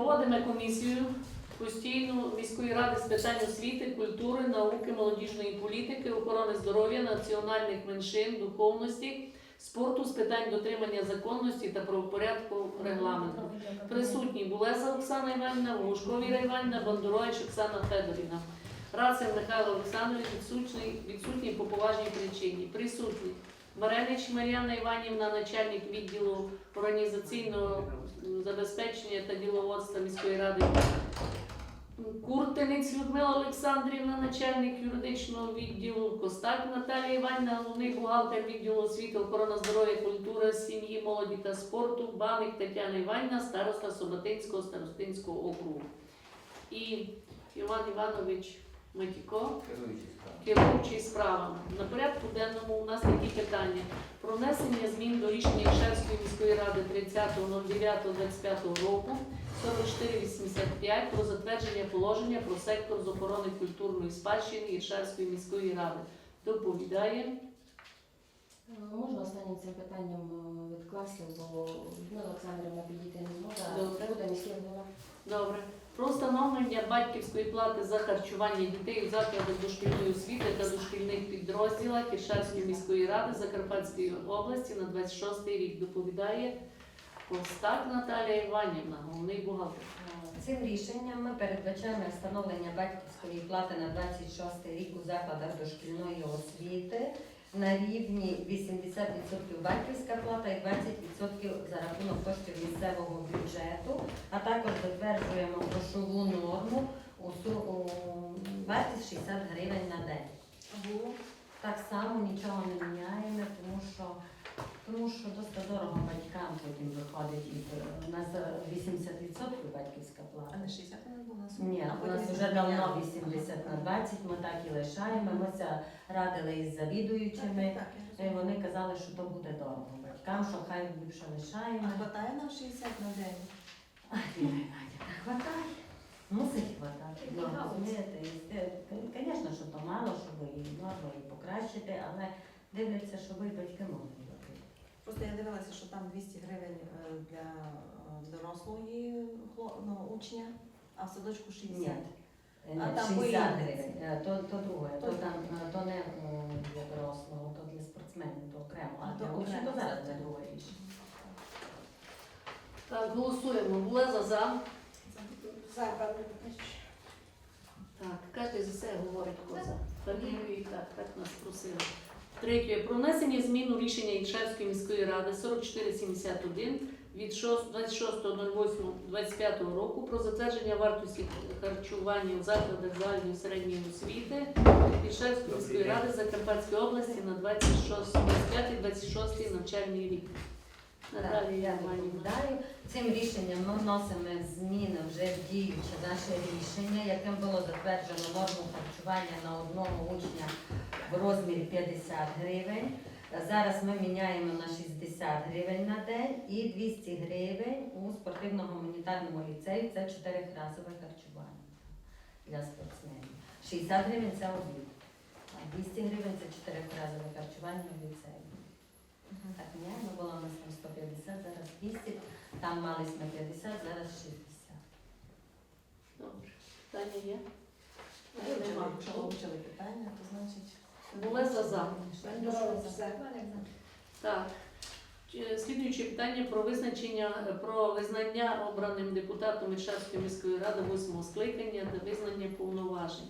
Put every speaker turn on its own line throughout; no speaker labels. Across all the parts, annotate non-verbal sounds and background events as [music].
Проводимо комісію постійну міської ради з питань освіти, культури, науки, молодіжної політики, охорони здоров'я, національних меншин, духовності, спорту з питань дотримання законності та правопорядку регламенту. Присутні Булеза Оксана Іванівна, Лужкова Віра Іванівна, Бондарович Оксана Федорівна. Рацин Михайло Олександрович відсутній, відсутній по поважній причині. Присутні Маренич Мар'яна Іванівна, начальник відділу організаційного забезпечення та діловодства міської ради. Куртинець Людмила Олександрівна, начальник юридичного відділу, Костак Наталія Іванівна, головний бухгалтер відділу освіти, охорона здоров'я, культури, сім'ї, молоді та спорту, Баник Тетяна Іванівна, староста Соботинського старостинського округу. І Іван Іванович Матіко, керуючий справами. На порядку денному у нас такі питання. Про внесення змін до рішення Ішевської міської ради 30.09.25 року 4485 про затвердження положення про сектор з охорони культурної спадщини Іршавської міської ради. Доповідає
Можна останнім цим питанням е, відкласти, бо Людмила Олександрівна підійти не зможе.
Добре.
Буде міський голова.
добре. Про встановлення батьківської плати за харчування дітей у закладах дошкільної освіти та дошкільних підрозділах Іршавської міської ради Закарпатської області на 26 рік. Доповідає Костак Наталія Іванівна, головний бухгалтер.
Цим рішенням ми передбачаємо встановлення батьківської плати на 26 рік у закладах дошкільної освіти на рівні 80% батьківська плата і 20% за рахунок коштів місцевого бюджету, а також затверджуємо грошову норму у вартість 60 гривень на день. Так само нічого не міняємо, тому що тому що досить дорого батькам потім виходить. І е, у нас е, 80% батьківська плата.
А не 60 не було?
Ні,
А
у нас вже давно 80 на 20, ми так і лишаємо. Ми це радили із завідуючими.
Так, я
І вони казали, що то буде дорого батькам, що хай
А
лишаємо.
хватає нам 60 на день?
Надя, хватає. Мусить хватати. Ну, Звісно, що то мало, щоб і норму і покращити, але дивляться, щоб і батьки могли робити.
Просто я дивилася, що там 200 гривень е, для е, дорослої ну, учня, а в садочку 60.
Ні.
А
Е,
там
60 гривень. То, то друге, то,
То
там, то не для дорослого, то для спортсменів, то окремо. А
А,
для
то
зараз
це
для
так.
друге рішення.
Так, голосуємо. Булеза за.
За, пане
Так, кожен за себе говорить коза. Фамілію і так, так нас просили. Третє. Про внесення змін у рішення Ільшевської міської ради 4471 від 26.08.25 року про затвердження вартості харчування у закладах загальної середньої освіти Ільшевської міської ради Закарпатської області на 25-26 навчальний рік. Наталія
я
Іванівна.
Цим рішенням ми вносимо зміни вже в діюче наше рішення, яким було затверджено норму харчування на одного учня в розмірі 50 гривень. Зараз ми міняємо на 60 гривень на день і 200 гривень у спортивно-гуманітарному ліцеї. Це чотирихразове харчування для спортсменів. 60 гривень це обід, а 200 гривень це чотирихразове харчування в ліцеї. Так, міняємо, було у нас там 150, зараз 200, там мали ми 50, зараз 60.
Добре. Питання є?
Нема. Якщо вивчили питання, то значить...
За.
Бондарович за.
Так. Чи- Слідуюче питання про визначення про визнання обраним депутатом Іршавської міської ради восьмого скликання та визнання повноважень.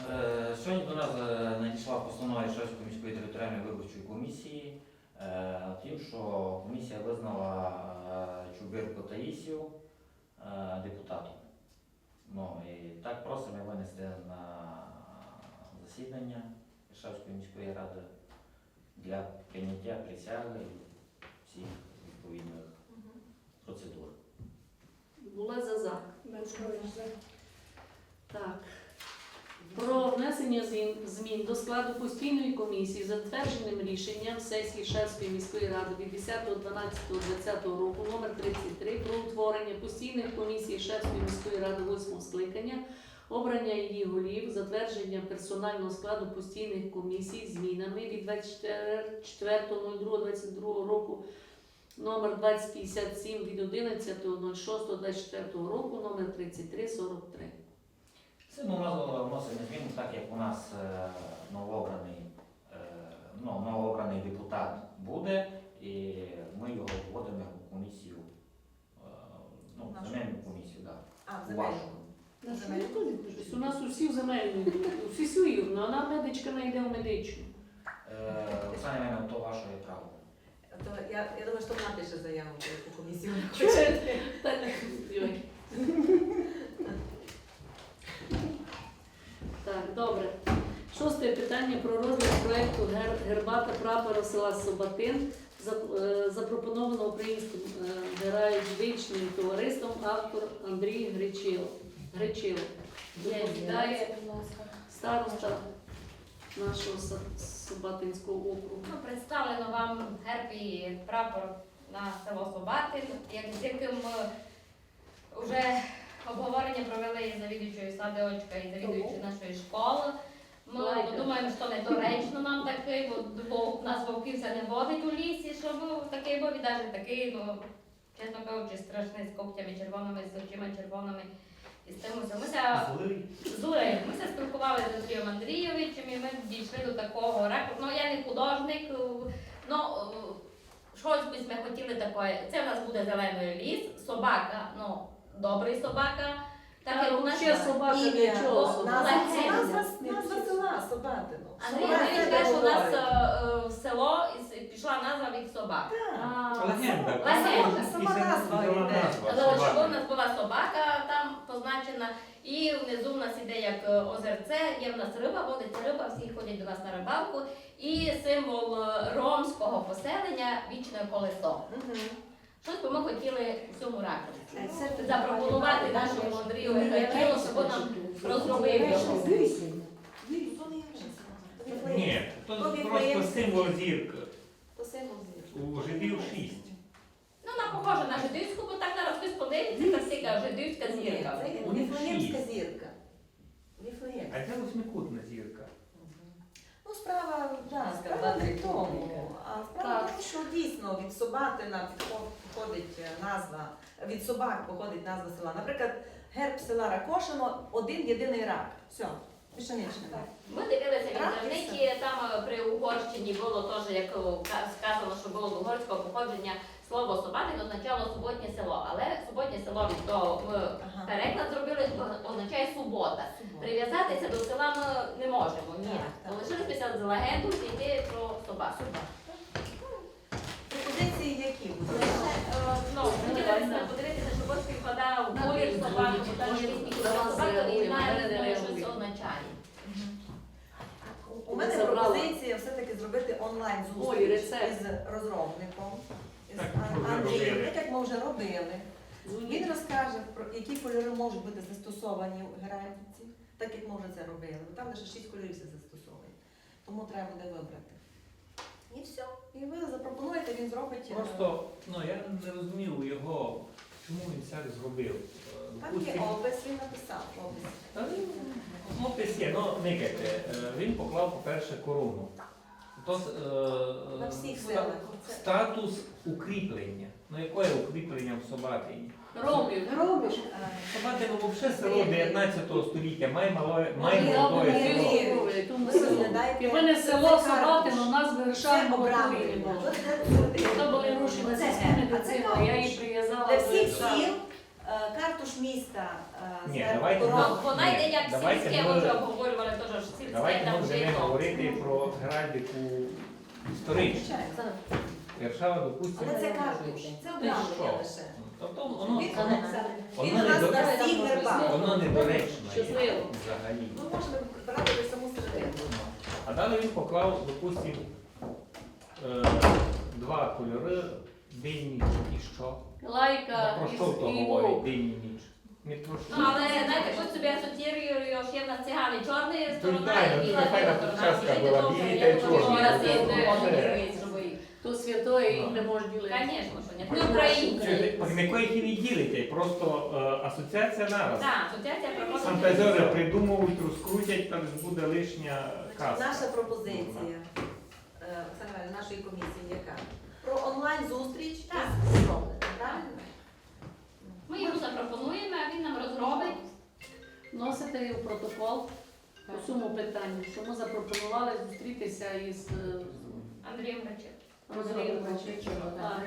Е, Сьогодні до нас е, надійшла постанова Іршавської міської територіальної виборчої комісії, е, тим, що комісія визнала Чубирку Таїсію депутатом. Ну, і так просимо винести на засідання Іршавської міської ради для прийняття присяги і всіх відповідних процедур.
Була за за.
Бондарович за.
Так. Про внесення змін- до складу постійної комісії затвердженим рішенням сесії Іршавської міської ради від 10.12.2020 року номер 33 про утворення постійних комісій Іршавської міської ради 8 скликання, обрання її голів, затвердження персонального складу постійних комісій змінами від 24.02.22 року номер 2057 від 11.06.24 року, номер 3343.
Це ми вносимо вносимо зміну, так як у нас е, новообраний, е, ну, новообраний депутат буде, і ми його вводимо в комісію, е, ну,
Нашу
земельну комісію, так.
А,
Да,
земельну.
вашу.
На я У нас усі в земельній, усі свої, але вона медичка не йде в медичну.
Е, Оксана Іванівна, то ваше право.
То я, я думаю, що вона пише заяву в комісію.
Так, ой. [laughs] Так, добре. Шосте питання про розгляд проекту гер- герба та прапора села Собатин, е, запропоновано українським е, героїчним товариством автор Андрій Гречило. Гречило. Я вітаю староста нашого Собатинського округу.
Ну, представлено вам герб і прапор на село Собатин, яким е, вже обговорення провели і завідуючою садочка, і завідуючою нашої школи. Ми
Лайка.
думаємо, що недоречно нам такий, бо, бо нас вовківся не водить у лісі, щоб такий був, і навіть такий, ну, чесно кажучи, страшний з когтями червоними, з очима червоними. І з тим усім. Ми ся Зурею. Ми се спілкувалися з Андрієм Андрійовичем і ми дійшли до такого ракурсу. Ну я не художник, е, ну е, щось би ми хотіли таке. Це в нас буде зелений ліс, собака, ну добрий собака. Так як у нас
ще собака для чого?
Назва, села Собатино.
Андрійович
це
каже, що у нас е, в село і пішла назва від собак.
А,
Легенда.
Легенда.
Сама назва йде.
Але щоб у нас була собака там позначена, і внизу в нас іде як е, озерце, є в нас риба, водиться риба, всі ходять до нас на рибалку. І символ е, ромського поселення вічне колесо. Щось би ми хотіли в цьому ракурсі.
Е,
Запропонувати нашому Андрію Гайкілу, щоб він нам розробив його.
Ні, то
То
просто символ зірка. У жидів шість.
Ну, вона похожа на жидівську, бо так зараз хтось подивиться, та всі каже, жидівська зірка.
це Віфлеємська зірка.
А це восьмикутна зірка.
Ну, справа, да,
Сказати
справа в тому. Справа в тому, що дійсно від Собатина походить е, назва, від собак походить назва села. Наприклад, герб села Ракошино один єдиний рак. Все, більше нічого немає.
Ми дивилися інтернеті, там е, при Угорщині було теж, як сказано, що було з угорського походження слово Собатин означало суботнє село. Але суботнє село від того ми переклад зробили, означає субота. Прив'язатися до села ми не можемо. Ні. Залишилися з легенду йти про собаку. Е, ну, подивитися, щоб ось співпадав колір собаки, бо там є і знає, що це означає.
У мене пропозиція все-таки зробити онлайн зустріч із розробником, із Андрієм, так як ми вже робили. Він розкаже, які кольори можуть бути застосовані у геральдиці, так як ми вже це робили. Там лише шість кольорів все застосовує. Тому треба буде вибрати. І все. І ви запропонуєте, він зробить. е,
Просто ну, я не розумів його, чому він так зробив. Е,
Там є
допустим,
опис, він написав опис.
Та він- Опис є, ну никайте. Е, Він поклав, по-перше, корону. То, е,
На всіх
ста-
селах.
Статус укріплення. Ну яке укріплення в Собатині?
Ромів.
Ромиш.
Е,
Собатино взагалі село 19 століття, має мале, має
Ой,
молодое
я тому
Ви
село. І в мене село. Собатино, нас
Це
вирішаємо було.
Це- це-
То були гроші на
Це а це
я її прив'язала
Для
до
всіх сіл е, картуш міста е,
Ні, давайте.
Ну, вона йде як
Давайте
сільське,
ми-
ми вже обговорювали теж ж сільське,
Давайте
там
ми будемо
жито.
говорити про геральдику історичну. Варшава, допустимо,
Але це картуш, це
що?
лише.
тобто воно,
Він
воно,
він
воно,
нас
не, до-
на всіх гербах.
воно недоречне є
Щасливо.
взагалі.
Ми можемо брати до саму середину.
А далі він поклав, допустимо, е, два кольори, день ніч і що?
Лайка
Ну, про що то
і, і
говорить день і ніч? Не про що.
Ну, але знаєте, хоч собі асоціюю, в нас цигани чорний сторона і біла сторона.
Ну.
То святое їх не можуть ділити.
Звісно, що ні.
Ну,
Ми українці.
І не ділите, просто е, асоціація нараз.
Так, асоціація.
Фантазери придумують, розкрутять, там буде лишня казка.
Наша пропозиція е, Оксана Іванівна, нашої комісії яка? Про про онлайн зустріч
Так.
зроблено, правильно?
Ми йому запропонуємо, а він нам розробить.
Носите її в протокол по цьому питанню, що ми запропонували зустрітися із е,
Андрієм Рачев.
розробником.
Так.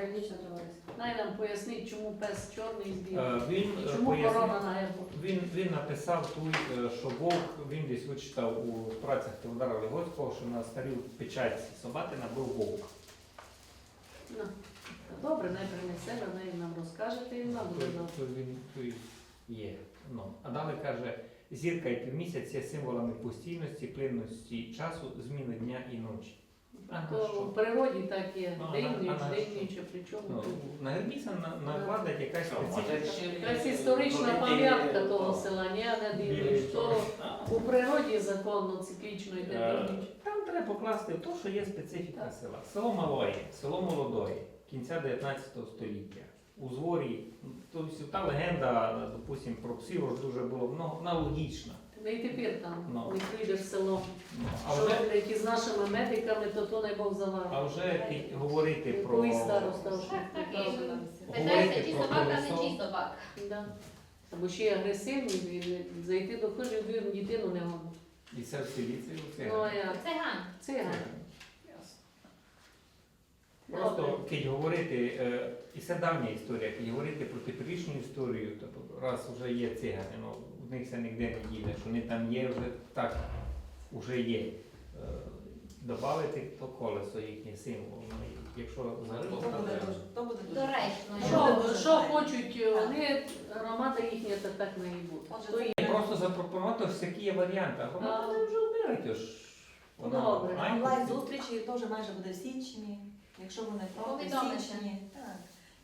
Най нам пояснить, чому пес чорний з білим.
Е, Він
І
е,
чому
пояснив-
корона на гербу.
Він, він написав тут, е, що вовк, він десь вичитав у працях Теодора Легоцького, що на старій печатці Собатина був вовк.
Ну, Добре, не принесе, вона най нам розкажете і нам буде То-
То він то й є. Ну, а далі каже, зірка і півмісяць є символами постійності, плинності часу, зміни дня і ночі. А
То в природі так є.
Ну,
День
на-
ніч, день
що?
ніч, а при чому
Ну,
тут?
на гербіса на- накладать якась специфіка.
Якась історична пам'ятка того села, ні, а не день ніч. То у природі законно циклічно йде
Е,
день ніч.
Там треба покласти то, що є специфіка
Так.
села. Село Малоє, село Молодое, кінця 19 століття. У зворі, тобто та легенда, допустим, про псів дуже було много, аналогічна.
Не і тепер там,
Ну.
не прийдеш в село.
Ну, а
Що
вже,
роблять із нашими медиками, то то не Бог
а вже пі- говорити про
Колись староста вже.
Так, так, і Питається, чи
про
собака, не
колесо.
чи собака.
Да. Або ще й агресивні, він зайти до хижі, двір дитину не можна.
І це в селі це це.
Ну, а як?
Циган.
Циган.
Просто кить говорити, е, і це давня історія, кить говорити про теперішню історію, тобто раз вже є цигани, ну в них це ніде не що вони там є, вже так вже є. Е, Добавити то колесо їхнє символ. Ну, якщо
То
загального
буде дуже, то буде.
Доречно.
Що, хочуть е, вони, громада їхня, то так не і буде.
Це.
Просто запропонувати всякі є варіанти, а громада вже. Вона
Добре.
Онлайн зустрічі теж майже буде в січні, якщо вони проти в січні. Так.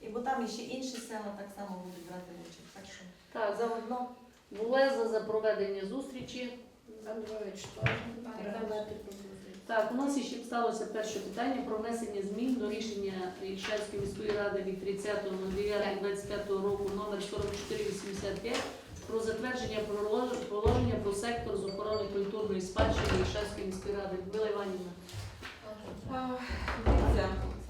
І бо там іще інші села так само будуть брати участь. Так що
Так,
заодно
Булеза за проведення зустрічі.
Андрович.
Так, у нас ще сталося перше питання про внесення змін до рішення Ільшевської міської ради від 30.09.25 року номер 4485 про затвердження положення про сектор з охорони культурної спадщини Ільшевської міської ради. Людмила Іванівна.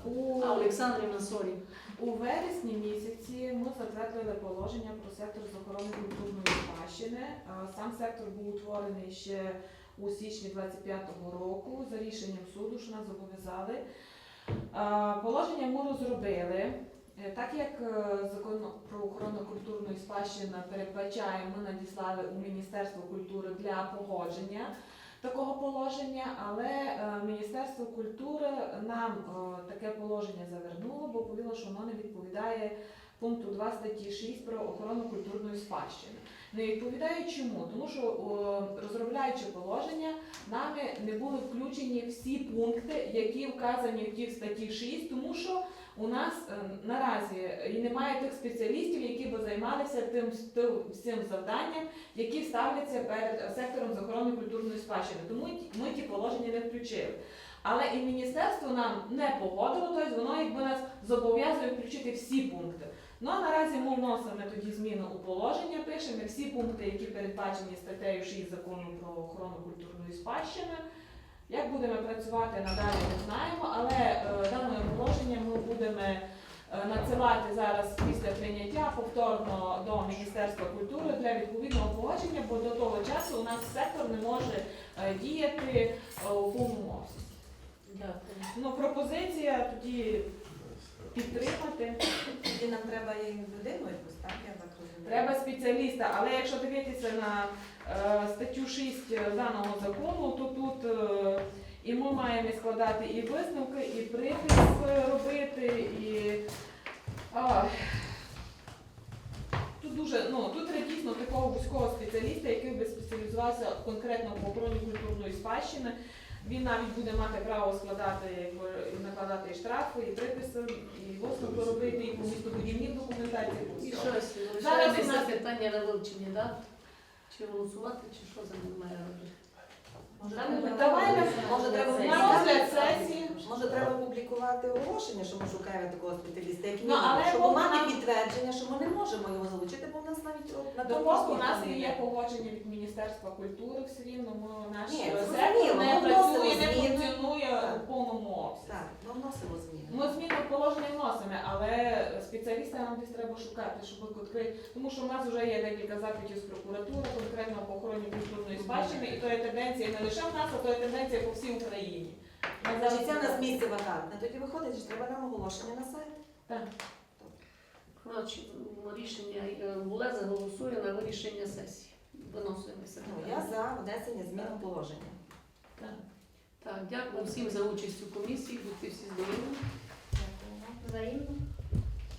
У,
А, Олександрівна, сорі.
у вересні місяці ми затвердили положення про сектор з охорони культурної спадщини. Сам сектор був утворений ще у січні 25-го року за рішенням суду, що нас зобов'язали. Положення ми розробили. Е, Так як е, закон про охорону культурної спадщини передбачає, ми надіслали у Міністерство культури для погодження такого положення, але е, Міністерство культури нам е, таке положення завернуло, бо повіло, що воно не відповідає пункту 2 статті 6 про охорону культурної спадщини. Не відповідає чому? Тому що розробляючи положення, нами не були включені всі пункти, які вказані в тій статті 6, тому що у нас е, наразі і немає тих спеціалістів, які би займалися тим, всім завданням, які ставляться перед сектором з охорони культурної спадщини. Тому ми ті положення не включили. Але і міністерство нам не погодило, тобто воно якби нас зобов'язує включити всі пункти. Ну а наразі ми вносимо тоді зміну у положення, пишемо всі пункти, які передбачені статтею 6 закону про охорону культурної спадщини. Як будемо працювати надалі, не знаємо, але е, дане положення ми будемо е, надсилати зараз після прийняття повторно до Міністерства культури для відповідного погодження, бо до того часу у нас сектор не може е, діяти е, у повному обсязі. Ну, пропозиція тоді підтримати.
тоді нам треба і людину якусь, так, я так розумію.
Треба спеціаліста, але якщо дивитися на е, статтю 6 даного закону, то тут е, і ми маємо складати і висновки, і припис е, робити, і а, тут дуже ну тут треба дійсно такого вузького спеціаліста, який би спеціалізувався конкретно по охороні культурної спадщини. Він навіть буде мати право складати накладати і штрафи, і приписи, і висновки робити, і по містобудівній документації.
І щось
Зараз у нас-
питання на вивчення, так? Чи голосувати, чи що за ним має робити?
Може,
Там
треба-
Давай,
може, треба
Сесії.
На
публікувати-
розгляд сесії.
Може, треба публікувати оголошення, що ми шукаємо такого спеціаліста, як
Ну,
мінімум,
але
щоб
бо
мати
нам-
підтвердження, що ми не можемо його залучити, бо в нас навіть от на тому
у нас
не
є погодження від Міністерства культури все рівно, ми наш
Ні,
сектор
зрозуміло,
не
ми
працює, не
зміни.
функціонує
Так.
у повному обсязі.
Так, ми вносимо зміни.
Ми зміни в положення вносимо, але спеціаліста нам десь треба шукати, щоб відкрити. Тому що в нас вже є декілька запитів з прокуратури, конкретно по охороні культурної спадщини, і то є тенденція не лише в нас, а то є тенденція по всій Україні. Ми зараз-
Значить, це в нас місце вакантне. Тоді виходить, що треба нам оголошення на сайт.
Так.
Коротше, м, рішення е, Булеза голосує на вирішення сесії. Виносимося.
Ну, я за внесення змін у положення.
Так, дякую всім за участь у комісії, будьте всі здорові.
Взаємно.